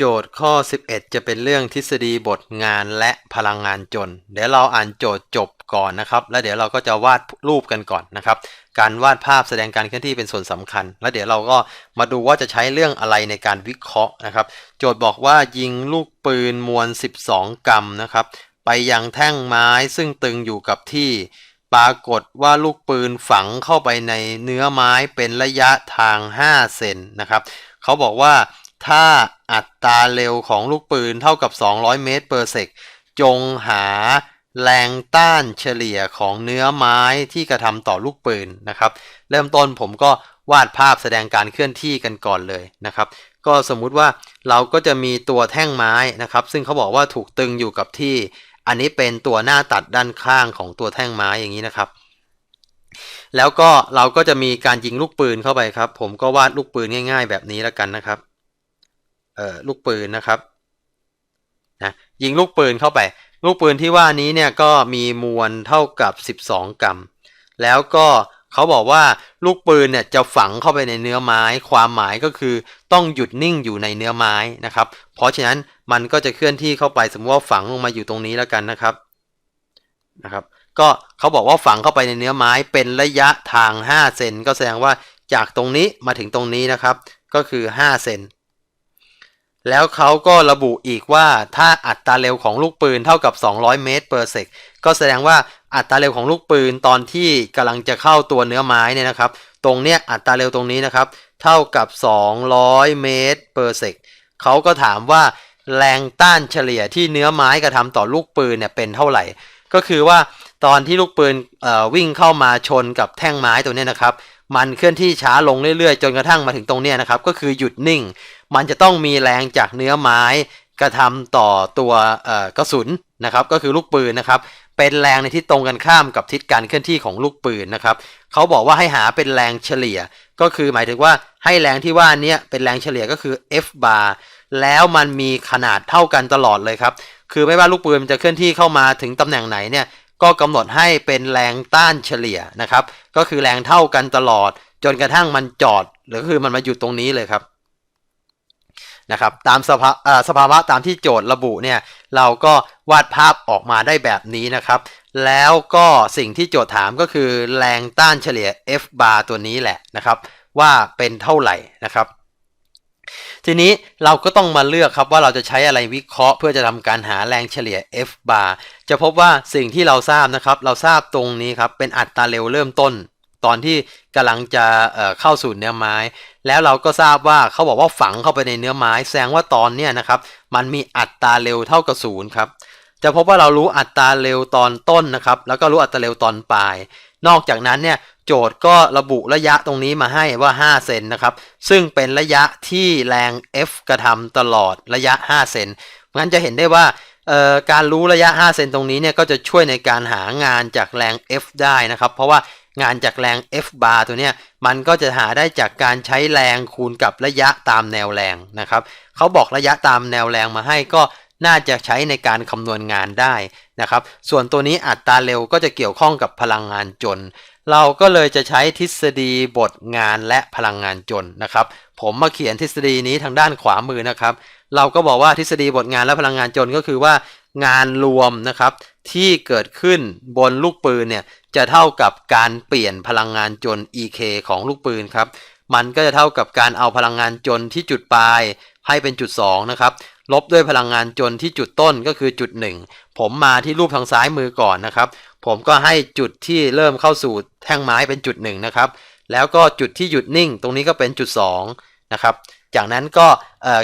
โจทย์ข้อ 11 จะเป็นเรื่องทฤษฎีบทงานและพลังงานจน เดี๋ยวเราอ่านโจทย์จบก่อนนะครับ แล้วเดี๋ยวเราก็จะวาดรูปกันก่อนนะครับ การวาดภาพแสดงการเคลื่อนที่เป็นส่วนสำคัญ แล้วเดี๋ยวเราก็มาดูว่าจะใช้เรื่องอะไรในการวิเคราะห์นะครับ โจทย์บอกว่ายิงลูกปืนมวล 12 กรัมนะครับ ไปยังแท่งไม้ซึ่งตึงอยู่กับที่ ปรากฏว่าลูกปืนฝังเข้าไปในเนื้อไม้เป็นระยะทาง 5 เซนนะครับ เขาบอกว่า ถ้าอัตราเร็วของลูกปืนเท่ากับ 200 เมตรเปอร์เซกจงหาแรงต้านเฉลี่ยของเนื้อไม้ที่กระทำต่อลูกปืนนะครับ เริ่มต้นผมก็วาดภาพแสดงการเคลื่อนที่กันก่อนเลยนะครับ ก็สมมุติว่าเราก็จะมีตัวแท่งไม้นะครับ ซึ่งเขาบอกว่าถูกตึงอยู่กับที่ อันนี้เป็นตัวหน้าตัดด้านข้างของตัวแท่งไม้อย่างนี้นะครับ แล้วก็เราก็จะมีการยิงลูกปืนเข้าไปครับ ผมก็วาดลูกปืนง่าย ๆ แบบนี้แล้วกันนะครับ ลูกปืนนะครับนะยิงลูกปืนเข้าไป ลูกปืนที่ว่านี้เนี่ยก็มีมวลเท่ากับ 12 กรัม แล้วก็เขาบอกว่าลูกปืนเนี่ยจะฝังเข้าไปในเนื้อไม้ ความหมายก็คือต้องหยุดนิ่งอยู่ในเนื้อไม้นะครับ เพราะฉะนั้นมันก็จะเคลื่อนที่เข้าไปสมมติว่าฝังลงมาอยู่ตรงนี้แล้วกันนะครับนะครับ ก็เขาบอกว่าฝังเข้าไปในเนื้อไม้เป็นระยะทาง 5 เซนก็แสดงว่าจากตรงนี้มาถึงตรงนี้นะครับ ก็คือ 5 เซน แล้วเขาก็ระบุอีกว่าถ้าอัตราเร็วของลูกปืนเท่ากับ 200 เมตรเปอร์เซกก็แสดงว่าอัตราเร็วของลูกปืนตอนที่กำลังจะเข้าตัวเนื้อไม้เนี่ยนะครับ ตรงเนี้ยอัตราเร็วตรงนี้นะครับ เท่ากับ 200 เมตรเปอร์เซกเขาก็ถามว่าแรงต้านเฉลี่ยที่เนื้อไม้กระทำต่อลูกปืนเนี่ยเป็นเท่าไหร่ ก็คือว่าตอนที่ลูกปืนวิ่งเข้ามาชนกับแท่งไม้ตัวนี้นะครับ มันเคลื่อนที่ช้าลงเรื่อยๆ จนกระทั่งมาถึงตรงเนี้ยนะครับ ก็คือหยุดนิ่ง มันจะต้องมีแรงจากเนื้อไม้กระทำต่อตัวกระสุนนะครับ ก็คือลูกปืนนะครับ เป็นแรงในที่ตรงกันข้ามกับทิศการเคลื่อนที่ของลูกปืนนะครับเขาบอกว่าให้หาเป็นแรงเฉลี่ย ก็คือหมายถึงว่าให้แรงที่ว่านี้เป็นแรงเฉลี่ยก็คือ F bar แล้วมันมีขนาดเท่ากันตลอดเลยครับ คือไม่ว่าลูกปืนมันจะเคลื่อนที่เข้ามาถึงตำแหน่งไหนเนี่ย ก็กำหนดให้เป็นแรงต้านเฉลี่ยนะครับ ก็คือแรงเท่ากันตลอด จนกระทั่งมันจอด หรือคือมันมาอยู่ตรงนี้เลยครับนะครับตามสภาสภาวะตามที่โจทย์ระบุเนี่ยเราก็วาดภาพออกมาได้แบบนี้นะครับ แล้วก็สิ่งที่โจทย์ถามก็คือแรงต้านเฉลี่ย F bar ตัวนี้แหละนะครับ ว่าเป็นเท่าไหร่นะครับ ทีนี้เราก็ต้องมาเลือกครับว่าเราจะใช้อะไรวิเคราะห์ เพื่อจะทำการหาแรงเฉลี่ย F bar จะพบว่าสิ่งที่เราทราบนะครับ เราทราบตรงนี้ครับเป็นอัตราเร็วเริ่มต้น ตอนที่กำลังจะเเข้าสู่เนื้อไม้ แล้วเราก็ทราบว่าเขาบอกว่าฝังเข้าไปในเนื้อไม้ แสดงว่าตอนเนี้ยนะครับ มันมีอัตราเร็วเท่ากับศูนย์ครับ จะพบว่าเรารู้อัตราเร็วตอนต้นนะครับ แล้วก็รู้อัตราเร็วตอนปลาย นอกจากนั้นเนี่ยโจทย์ก็ระบุระยะตรงนี้มาให้ว่า 5 เซนนะครับ ซึ่งเป็นระยะที่แรง F กระทำตลอดระยะ 5 เซนงั้นจะเห็นได้ว่าการรู้ระยะ 5 เซนตรงนี้เนี่ยก็จะช่วยในการหางานจากแรง F ได้นะครับ เพราะว่างานจากแรง F bar ตัวเนี้ยมันก็จะหาได้จากการใช้แรงคูณกับระยะตามแนวแรงนะครับเขาบอกระยะตามแนวแรงมาให้ก็ น่าจะใช้ในการคำนวณงานได้นะครับ ส่วนตัวนี้อัตราเร็วก็จะเกี่ยวข้องกับพลังงานจน เราก็เลยจะใช้ทฤษฎีบทงานและพลังงานจนนะครับ ผมมาเขียนทฤษฎีนี้ทางด้านขวามือนะครับ เราก็บอกว่าทฤษฎีบทงานและพลังงานจนก็คือว่างานรวมนะครับที่เกิดขึ้นบนลูกปืนเนี่ยจะเท่ากับการเปลี่ยนพลังงานจน EK ของลูกปืนครับ มันก็จะเท่ากับการเอาพลังงานจนที่จุดปลายให้เป็นจุด2นะครับ ลบด้วยพลังงานจนที่จุดต้นก็คือจุด 1 ผมมาที่รูปทางซ้ายมือก่อนนะครับ ผมก็ให้จุดที่เริ่มเข้าสู่แท่งไม้เป็นจุด1นะครับแล้วก็จุดที่หยุดนิ่ง ตรงนี้ก็เป็นจุด2นะครับจากนั้นก็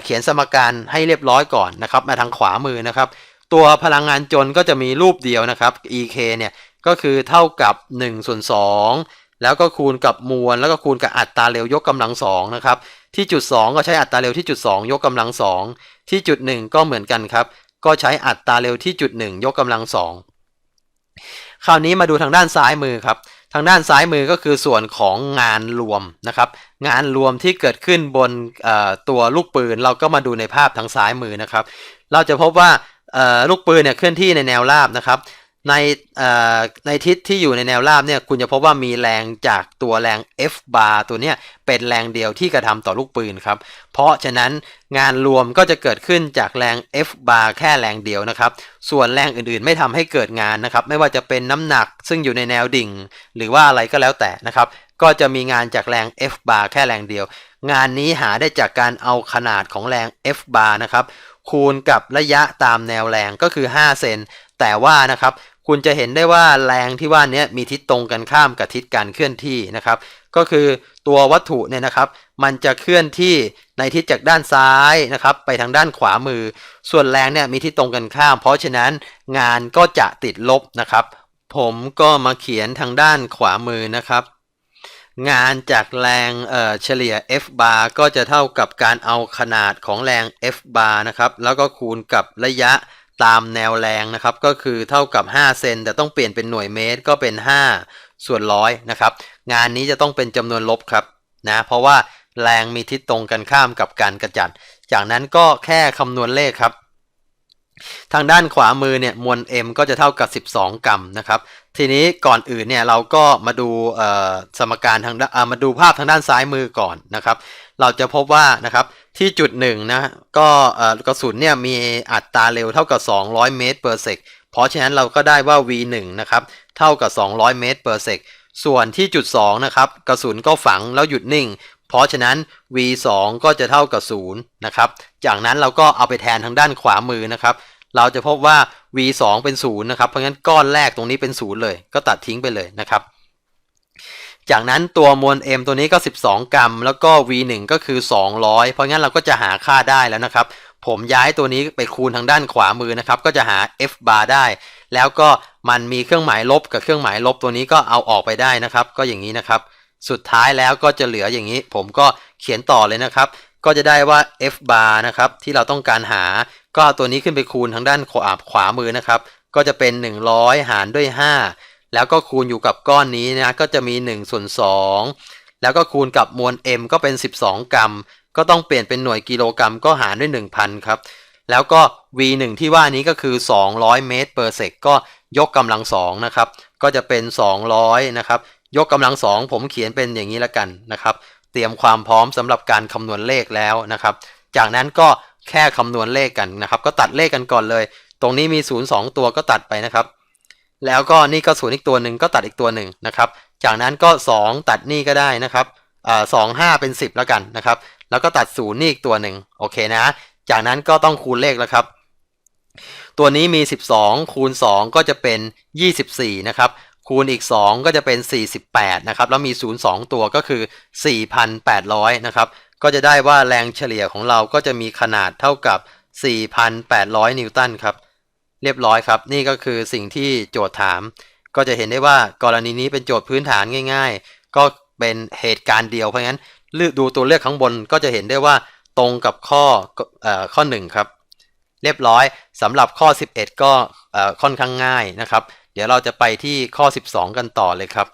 เขียนสมการให้เรียบร้อยก่อนนะครับ มาทางขวามือนะครับ ตัวพลังงานจนก็จะมีรูปเดียวนะครับ EK เนี่ยก็คือเท่ากับ1ส่วน2แล้วก็คูณกับมวล แล้วก็คูณกับอัตราเร็วยกกำลัง2นะครับ ที่จุด 2 ก็ใช้อัตราเร็วที่จุด 2 ยกกำลัง 2 ที่จุด 1 ก็เหมือนกันครับ ก็ใช้อัตราเร็วที่จุด 1 ยกกำลัง 2 คราวนี้มาดูทางด้านซ้ายมือครับ ทางด้านซ้ายมือก็คือส่วนของงานรวมนะครับ งานรวมที่เกิดขึ้นบนตัวลูกปืนเราก็มาดูในภาพทางซ้ายมือนะครับ เราจะพบว่าลูกปืนเนี่ยเคลื่อนที่ในแนวราบนะครับ ในในทิศที่อยู่ในแนวราบเนี่ยคุณจะพบว่ามีแรงจากตัวแรง F bar ตัวเนี้ยเป็นแรงเดียวที่กระทำต่อลูกปืนครับ เพราะฉะนั้นงานรวมก็จะเกิดขึ้นจากแรง F bar แค่แรงเดียวนะครับ ส่วนแรงอื่นๆ ไม่ทำให้เกิดงานนะครับ ไม่ว่าจะเป็นน้ำหนักซึ่งอยู่ในแนวดิ่ง หรือว่าอะไรก็แล้วแต่นะครับ ก็จะมีงานจากแรง F bar แค่แรงเดียว งานนี้หาได้จากการเอาขนาดของแรง F bar นะครับคูณกับระยะตามแนวแรงก็คือ 5 เซน แต่ว่านะครับคุณจะเห็นได้ว่าแรงที่ว่านี้มีทิศตรงกันข้ามกับทิศการเคลื่อนที่นะครับ ก็คือตัววัตถุเนี่ยนะครับ มันจะเคลื่อนที่ในทิศจากด้านซ้ายนะครับไปทางด้านขวามือ ส่วนแรงเนี่ยมีทิศตรงกันข้าม เพราะฉะนั้นงานก็จะติดลบนะครับ ผมก็มาเขียนทางด้านขวามือนะครับ งานจากแรงเเฉลี่ย F bar ก็จะเท่ากับการเอาขนาดของแรง F bar นะครับแล้วก็คูณกับระยะ ตามแนวแรงนะครับก็คือเท่ากับ5เซนแต่ต้องเปลี่ยนเป็นหน่วยเมตรก็เป็น 5 ส่วนร้อยนะครับงานนี้จะต้องเป็นจำนวนลบครับนะเพราะว่าแรงมีทิศตรงกันข้ามกับการกระจัด จากนั้นก็แค่คำนวณเลขครับ ทางด้านขวามือเนี่ยมวล m ก็จะเท่ากับ 12 กรัมนะครับ ทีนี้ก่อนอื่นเนี่ยเราก็มาดูสมการทางมาดูภาพทางด้านซ้ายมือก่อนนะครับ เราจะพบว่านะครับ ที่จุดหนึ่งนะ ก็กระสุนเนี่ยมีอัตราเร็วเท่ากับ 200 เมตร per sec เพราะฉะนั้นเราก็ได้ว่า v1 นะครับ เท่ากับ 200 เมตร per sec ส่วนที่จุด2นะครับ กระสุนก็ฝังแล้วหยุดนิ่ง เพราะฉะนั้น v2 ก็จะเท่ากับ0นะครับ จากนั้นเราก็เอาไปแทนทางด้านขวามือนะครับ เราจะพบว่า v2 เป็น0นะครับ เพราะงั้นก้อนแรกตรงนี้เป็น0เลย ก็ตัดทิ้งไปเลยนะครับ จากนั้นตัวมวล m ตัวนี้ก็ 12 กรัม แล้วก็ v1 ก็คือ 200 เพราะงั้นเราก็จะหาค่าได้แล้วนะครับ ผมย้ายตัวนี้ไปคูณทางด้านขวามือนะครับ ก็จะหา f bar ได้ แล้วก็มันมีเครื่องหมายลบกับเครื่องหมายลบตัวนี้ก็เอาออกไปได้นะครับ ก็อย่างนี้นะครับ สุดท้ายแล้วก็จะเหลืออย่างนี้ ผมก็เขียนต่อเลยนะครับ ก็จะได้ว่า f bar นะครับที่เราต้องการหา ก็ตัวนี้ขึ้นไปคูณทางด้านขวาขวามือนะครับ ก็จะเป็น 100 หารด้วย 5 แล้วก็คูณอยู่กับก้อนนี้นะก็จะมี1ส่วน2แล้วก็คูณกับมวล m ก็เป็น 12 กรัม ก็ต้องเปลี่ยนเป็นหน่วยกิโลกรัมก็หารด้วย 1,000 ครับ แล้วก็ v1 ที่ว่านี้ก็คือ 200 เมตร per sec ก็ยกกำลังสองนะครับ ก็จะเป็น 200 นะครับ ยกกำลังสองผมเขียนเป็นอย่างนี้ละกันนะครับ เตรียมความพร้อมสำหรับการคำนวณเลขแล้วนะครับ จากนั้นก็แค่คำนวณเลขกันนะครับ ก็ตัดเลขกันก่อนเลย ตรงนี้มี 0 2 ตัวก็ตัดไปนะครับ แล้วก็นี่ก็ศูนย์อีกตัวหนึ่งก็ตัดอีกตัวหนึ่งนะครับ จากนั้นก็ 2 ตัดนี่ก็ได้นะครับสองห้าเป็น 10 แล้วกันนะครับ แล้วก็ตัดศูนย์นี่อีกตัวหนึ่งโอเคนะ จากนั้นก็ต้องคูณเลขแล้วครับ ตัวนี้มี 12 คูณ 2 ก็จะเป็น 24 นะครับ คูณอีก 2 ก็จะเป็น 48 นะครับ แล้วมี 0 2 ตัวก็คือ 4,800 นะครับ ก็จะได้ว่าแรงเฉลี่ยของเราก็จะมีขนาดเท่ากับ 4,800 นิวตันครับ เรียบร้อยครับ นี่ก็คือสิ่งที่โจทย์ถาม ก็จะเห็นได้ว่ากรณีนี้เป็นโจทย์พื้นฐานง่าย ๆ ก็เป็นเหตุการณ์เดียวเพราะงั้นเลือกดูตัวเลือกข้างบนก็จะเห็นได้ว่าตรงกับข้ออข้อ 1 ครับ เรียบร้อยสำหรับข้อ 11 ก็เอ่อค่อนข้างง่ายนะครับ เดี๋ยวเราจะไปที่ข้อ 12 กันต่อเลยครับ